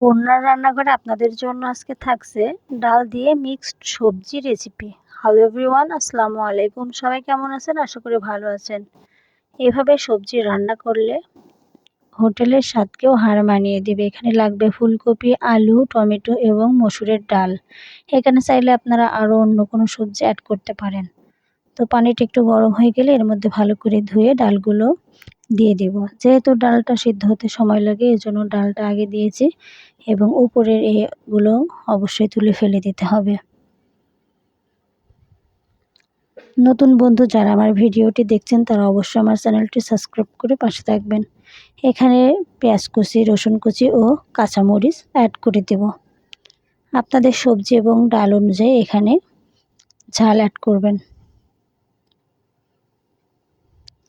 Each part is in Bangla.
কন্যার রান্নাঘরে আপনাদের জন্য আজকে থাকছে ডাল দিয়ে মিক্সড সবজি রেসিপি হ্যালো এভরিওয়ান আসসালামু আলাইকুম। সবাই কেমন আছেন? আশা করি ভালো আছেন। এভাবে সবজি রান্না করলে হোটেলের স্বাদকেও হার মানিয়ে দেবে। এখানে লাগবে ফুলকপি, আলু, টমেটো এবং মসুরের ডাল। এখানে চাইলে আপনারা আরও অন্য কোনো সবজি অ্যাড করতে পারেন। তো পানিটা একটু গরম হয়ে গেলে এর মধ্যে ভালো করে ধুয়ে ডালগুলো দিয়ে দেব। যেহেতু ডালটা সিদ্ধ হতে সময় লাগে, এজন্য ডালটা আগে দিয়েছি এবং উপরের এগুলো অবশ্যই তুলে ফেলে দিতে হবে। নতুন বন্ধু যারা আমার ভিডিওটি দেখছেন, তারা অবশ্যই আমার চ্যানেলটি সাবস্ক্রাইব করে পাশে থাকবেন। এখানে পেঁয়াজ কুচি, রসুন কুচি ও কাঁচামরিচ অ্যাড করে দেব। আপনাদের সবজি এবং ডাল অনুযায়ী এখানে ঝাল অ্যাড করবেন।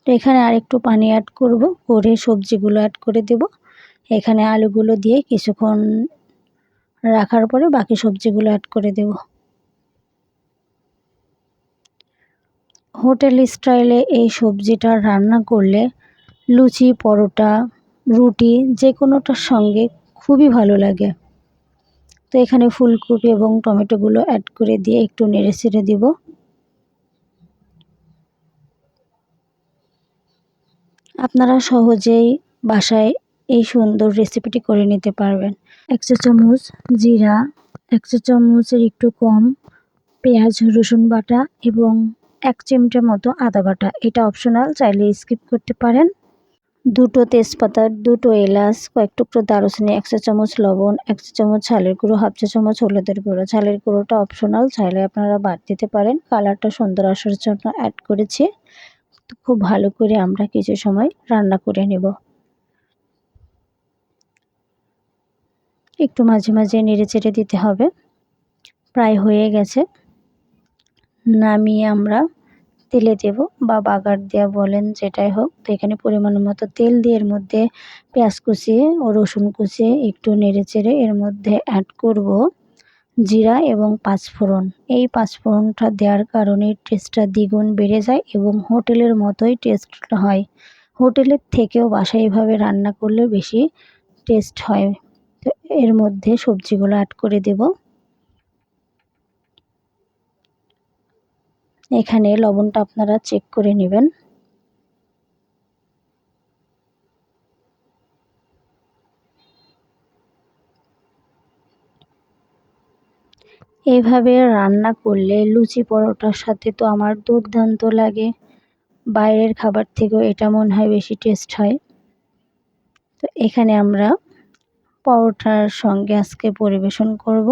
তো এখানে আর একটু পানি অ্যাড করব, করে সবজিগুলো অ্যাড করে দেব। এখানে আলুগুলো দিয়ে কিছুক্ষণ রাখার পরে বাকি সবজিগুলো অ্যাড করে দেব। হোটেল স্টাইলে এই সবজিটা রান্না করলে লুচি, পরোটা, রুটি যে কোনোটার সঙ্গে খুবই ভালো লাগে। তো এখানে ফুলকপি এবং টমেটোগুলো অ্যাড করে দিয়ে একটু নেড়ে ছেড়ে দিব। আপনারা সহজেই বাসায় এই সুন্দর রেসিপিটি করে নিতে পারবেন। এক চা চামচ জিরা, এক চা চামচের একটু কম পেঁয়াজ, রসুন বাটা এবং এক চিমটা মতো আদা বাটা। এটা অপশনাল চাইলে স্কিপ করতে পারেন। দুটো তেজপাতা, দুটো এলাচ, কয়েক টুকরো দারুচিনি, এক চা চামচ লবণ, এক চা চামচ ঝালের গুঁড়ো, হাফ চা চামচ হলুদের গুঁড়ো। ঝালের গুঁড়োটা অপশনাল চাইলে আপনারা বাদ দিতে পারেন। কালারটা সুন্দর আসার জন্য অ্যাড করেছি। খুব ভালো করে আমরা কিছু সময় রান্না করে নেব। একটু মাঝে মাঝে নেড়ে চেড়ে দিতে হবে। প্রায় হয়ে গেছে। নামিয়ে আমরা তেলে দেব বা বাগার দেওয়া বলেন যেটাই হোক। তো এখানে পরিমাণ মতো তেল দিয়ে এর মধ্যে পেঁয়াজ কুচিয়ে ও রসুন কুচিয়ে একটু নেড়ে চেড়ে এর মধ্যে অ্যাড করব। জিরা এবং পাঁচফোড়ন। এই পাঁচফোড়নটা দেওয়ার কারণে টেস্টটা দ্বিগুণ বেড়ে যায় এবং হোটেলের মতোই টেস্ট হয়। হোটেলের থেকেও বাসায় এভাবে রান্না করলে বেশি টেস্ট হয়। তো এর মধ্যে সবজিগুলো অ্যাড করে দেব। এখানে লবণটা আপনারা চেক করে নেবেন। এভাবে রান্না করলে লুচি পরোটার সাথে তো আমার দুর্দান্ত লাগে। বাইরের খাবার থেকেও এটা মনে হয় বেশি টেস্ট হয়। তো এখানে আমরা পরোটার সঙ্গে আজকে পরিবেশন করব।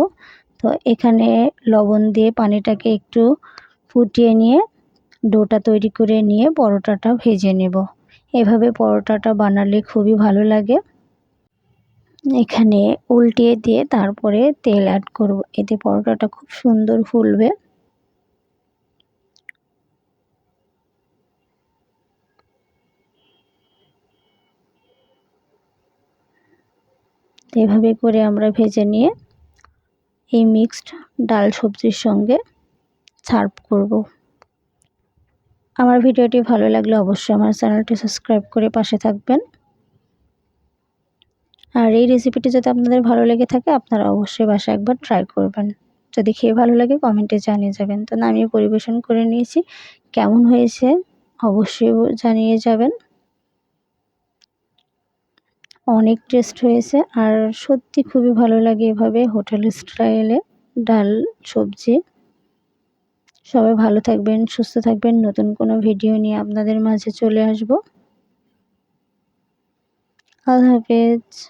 তো এখানে লবণ দিয়ে পানিটাকে একটু ফুটিয়ে নিয়ে ডোটা তৈরি করে নিয়ে পরোটাটা ভেজে নেব। এভাবে পরোটাটা বানালে খুবই ভালো লাগে। এখানে উল্টিয়ে দিয়ে তারপরে তেল অ্যাড করব। এতে পরোটাটা খুব সুন্দর ফুলবে। এভাবে করে আমরা ভেজে নিয়ে এই মিক্সড ডাল সবজির সঙ্গে সার্ভ করব। আমার ভিডিওটি ভালো লাগলে অবশ্যই আমার চ্যানেলটি সাবস্ক্রাইব করে পাশে থাকবেন। আর এই রেসিপিটি যদি আপনাদের ভালো লেগে থাকে, আপনারা অবশ্যই বাসায় একবার ট্রাই করবেন। যদি খেয়ে ভালো লাগে কমেন্টে জানিয়ে যাবেন। তো আমি পরিবেশন করে নিয়েছি। কেমন হয়েছে, অবশ্যই জানিয়ে যাবেন। অনেক টেস্ট হয়েছে, আর সত্যি খুবই ভালো লাগে এভাবে হোটেল স্টাইলে ডাল, সবজি। সবাই ভালো থাকবেন, সুস্থ থাকবেন। নতুন কোনো ভিডিও নিয়ে আপনাদের মাঝে চলে আসব। আল্লাহ হাফেজ।